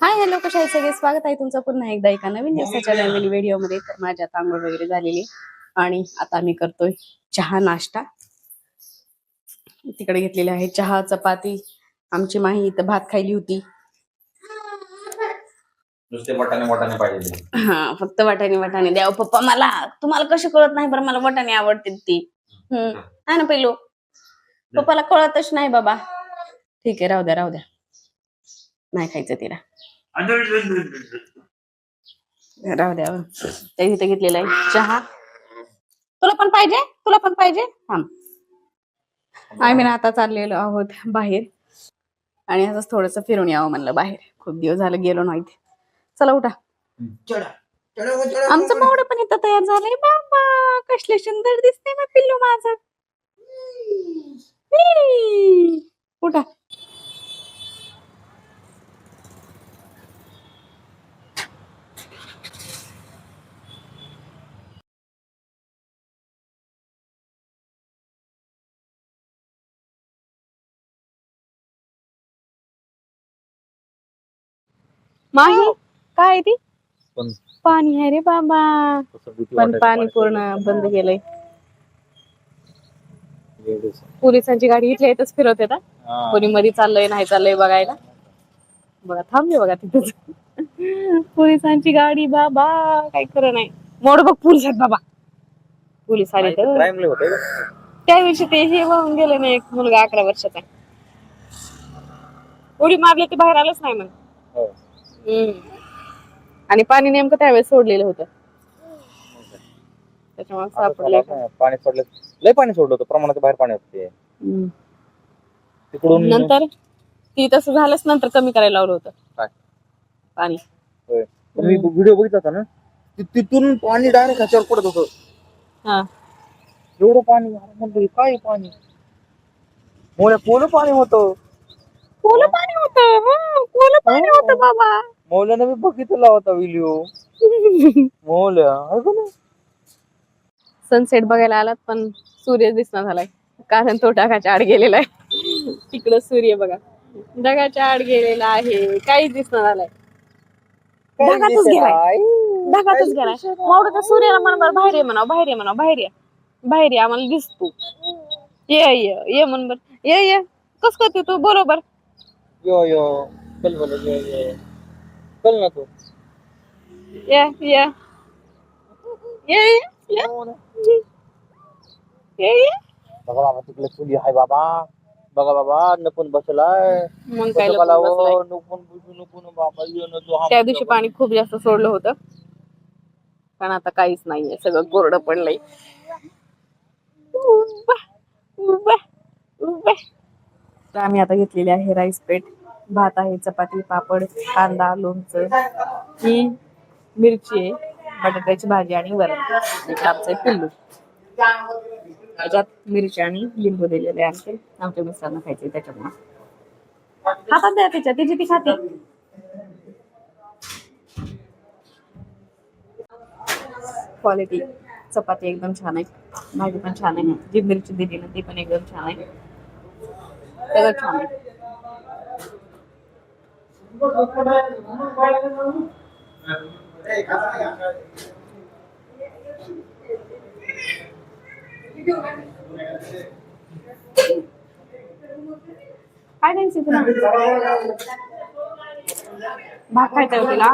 Hi hello कशा आहे सगळे स्वागत आहे तुमचं पुन्हा एकदा एका नवीन दिवसाच्या नवीन व्हिडिओमध्ये. तर माझ्या तांदूळ वगैरे झालेली. आणि आता आम्ही करतोय चहा नाश्ता. तिकडे घेतलेले आहे चहा चपाती. आमची माही इथं भात खायली होती. नुसते वाटाणे वाटाणे पाहिजे हा फक्त वाटाणे वाटाणे. द्याव पप्पा मला तुम्हाला कशी कळत नाही बरं? मला वाटाणे आवडते ती. हम्म. ना पहिलो पप्पाला कळतच नाही बाबा. ठीक आहे राहू द्या राहू द्या. नाही खायचं तिला. राहू द्या इथे घेतलेला आहे. चहा. तुला पण पाहिजे? तुला पण पाहिजे? थांब. आम्ही ना आता चाललेलो आहोत बाहेर. आणि असंच थोडस फिरून यावं म्हणलं बाहेर. खूप दिवस झालं गेलो नाही. चला उठा. आमचं मावडं पण इथं तयार झालंय. बाबा कसले सुंदर दिसते ना पिल्लू माझं ही. उठा माही काय आहे ती? पण पाणी आहे रे बाबा. पण पाणी पूर्ण बंद केलंय. पोलिसांची गाडी इथल्या इथंच फिरवते ना कोणी मध्ये चाललंय नाही चाललंय बघायला. बघा थांबले बघा तिथेच. पोलिसांची गाडी बाबा काय खरं नाही. मोड बघ पोलीस आहेत बाबा. पोलीस आले तर. होते त्या दिवशी ते हे वाहून गेले ना एक मुलगा अकरा वर्षाचा. उडी मारली ते बाहेर आलंच नाही मग हो. आणि पाणी नेमकं त्यावेळेस सोडलेलं होतं. त्याच्यामुळे सापडले पाणी सोडलं? लय पाणी सोडलं होतं. प्रमाणाच्या बाहेर पाणी होते तिकडून नंतर ती तसं झालंच नंतर कमी करायला लावलं होतं. काय? पाणी. होय. व्हिडिओ बघितला होता ना? ति- तिथून पाणी डायरेक्ट ह्याच्यावर पडत होतं. हा. एवढं पाणी अरे म्हणलं, हे काय पाणी? मोठ्या पोलं पाणी होतं. कोलं पाणी होतं होतं बाबा. मौल्यानं मी बघितला होता व्हिडिओ मौल्या सनसेट बघायला आलात पण सूर्य दिसना झालाय. कारण तो ढगाच्या आड गेलेला आहे. तिकडं सूर्य बघा. ढगाच्या आड गेलेला आहे. काहीच दिसना झालाय. ढगातच गेलाय. ढगातच गेलाय. मावडं तर सूर्याला म्हणा बाहेर ये म्हणा बाहेर ये म्हणा बाहेर ये. बाहेर ये आम्हाला दिसतो ये ये ये म्हण बर. ये ये. कस करते तू? बरोबर. यो यो. चल बोल यो यो. चल ना तू. ये ये. ये ये. ये. ये बघा बाबा तिकडे चुली आहे बाबा. बघा बाबा नपून बसलाय. मग काय लपून बसलाय. बसलाव, नुपून बुजू नुपून बाबा यो न तो हा त्या दिवशी पाणी खूप जास्त सोडलं होतं. पण आता काहीच नाहीये सगळं कोरडं पडलंय. तर आम्ही आता घेतलेली आहे राईस पेट भात आहे चपाती पापड कांदा लोणचं ही मिरची आहे बटाट्याची भाजी आणि वरण. एक आमचं आहे पिल्लू. त्याच्यात मिरची आणि लिंबू दिलेले असते आमच्या मिस्टरांना खायचे त्याच्यामुळे. हातात द्या त्याच्या तिची ती खाते. क्वालिटी चपाती एकदम छान आहे. भाजी पण छान आहे. जी मिरची दिली ना ती पण एकदम छान आहे. सगळं छान आहे. काय नाही तुला भात खायचा आहे तिला.